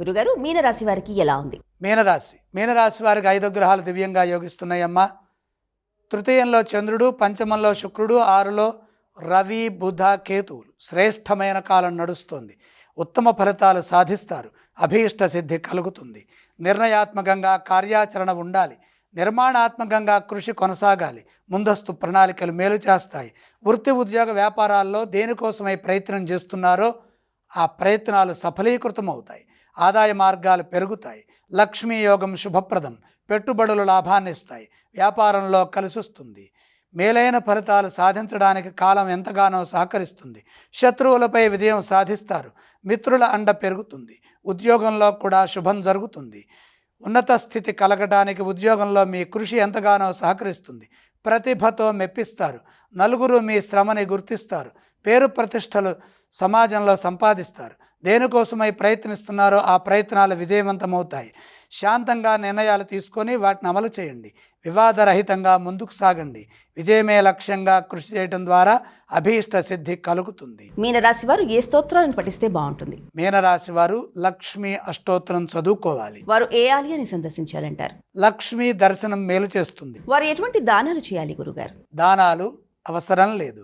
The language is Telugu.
గురుగారు మీనరాశి వారికి ఎలా ఉంది? మీనరాశి. మీనరాశి వారికి ఐదు గ్రహాలు దివ్యంగా యోగిస్తున్నాయమ్మా. తృతీయంలో చంద్రుడు పంచమంలో శుక్రుడు ఆరులో రవి బుధ కేతువులు. శ్రేష్టమైన కాలం నడుస్తుంది. ఉత్తమ ఫలితాలు సాధిస్తారు. అభీష్ట సిద్ధి కలుగుతుంది. నిర్ణయాత్మకంగా కార్యాచరణ ఉండాలి. నిర్మాణాత్మకంగా కృషి కొనసాగాలి. ముందస్తు ప్రణాళికలు మేలు చేస్తాయి. వృత్తి ఉద్యోగ వ్యాపారాల్లో దేనికోసమై ప్రయత్నం చేస్తున్నారో ఆ ప్రయత్నాలు సఫలీకృతమవుతాయి. ఆదాయ మార్గాలు పెరుగుతాయి. లక్ష్మీ యోగం శుభప్రదం. పెట్టుబడులు లాభాన్ని ఇస్తాయి. వ్యాపారంలో కలిసిస్తుంది. మేలైన ఫలితాలు సాధించడానికి కాలం ఎంతగానో సహకరిస్తుంది. శత్రువులపై విజయం సాధిస్తారు. మిత్రుల అండ పెరుగుతుంది. ఉద్యోగంలో కూడా శుభం జరుగుతుంది. ఉన్నత స్థితి కలగడానికి ఉద్యోగంలో మీ కృషి ఎంతగానో సహకరిస్తుంది. ప్రతిభతో మెప్పిస్తారు. నలుగురు మీ శ్రమని గుర్తిస్తారు. పేరు ప్రతిష్టలు సమాజంలో సంపాదిస్తారు. దేనికోసమై ప్రయత్నిస్తున్నారో ఆ ప్రయత్నాలు విజయవంతమవుతాయి. శాంతంగా నిర్ణయాలు తీసుకొని వాటిని అమలు చేయండి. వివాదరహితంగా ముందుకు సాగండి. విజయమే లక్ష్యంగా కృషి చేయడం ద్వారా అభీష్ట సిద్ధి కలుగుతుంది. మీనరాశి వారు ఏ స్తోత్రాలను పఠిస్తే బాగుంటుంది? మీనరాశి వారు లక్ష్మీ అష్టోత్తరం చదువుకోవాలి. వారు ఏ ఆలయాన్ని సందర్శించాలంటారు? లక్ష్మీ దర్శనం మేలు చేస్తుంది. వారు ఎటువంటి దానాలు చేయాలి గురుగారు? దానాలు అవసరం లేదు.